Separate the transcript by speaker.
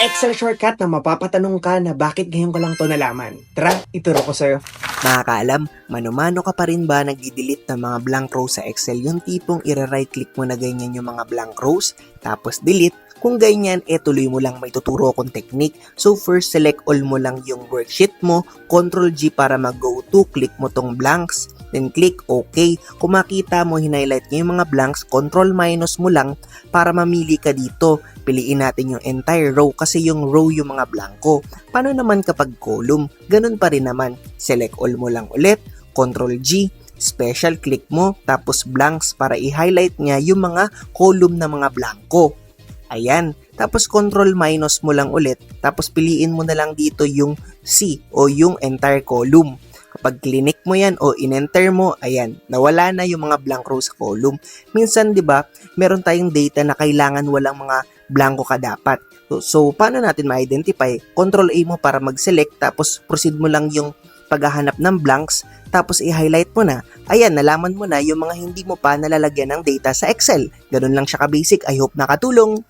Speaker 1: Excel shortcut na mapapatanong ka na bakit ngayon ko lang to nalaman. Tara, ituro ko sa'yo.
Speaker 2: Mga kaalam, mano-mano ka pa rin ba nagdi-delete ng mga blank rows sa Excel? Yung tipong i-right click mo na ganyan yung mga blank rows, tapos delete. Kung ganyan, eh tuloy mo lang may tuturo akong technique. So first, select all mo lang yung worksheet mo, Control G para mag-go to, click mo tong blanks, then click OK. Kung makita mo, hinighlight niya yung mga blanks, Control minus mo lang para mamili ka dito. Piliin natin yung entire row kasi yung row yung mga blanco. Paano naman kapag column? Ganun pa rin naman. Select all mo lang ulit, Control G, special click mo, tapos blanks para i-highlight niya yung mga column na mga blanco. Ayan. Tapos control minus mo lang ulit, tapos piliin mo na lang dito yung C o yung entire column. Kapag clinic mo yan o in-enter mo, ayan, nawala na yung mga blank row sa column. Minsan, di ba, meron tayong data na kailangan walang mga blanco ka dapat. So, so paano natin ma-identify? Control A mo para mag-select, tapos proceed mo lang yung paghahanap ng blanks, tapos i-highlight mo na. Ayan, nalaman mo na yung mga hindi mo pa nalalagyan ng data sa Excel. Ganun lang siya ka-basic. I hope nakatulong.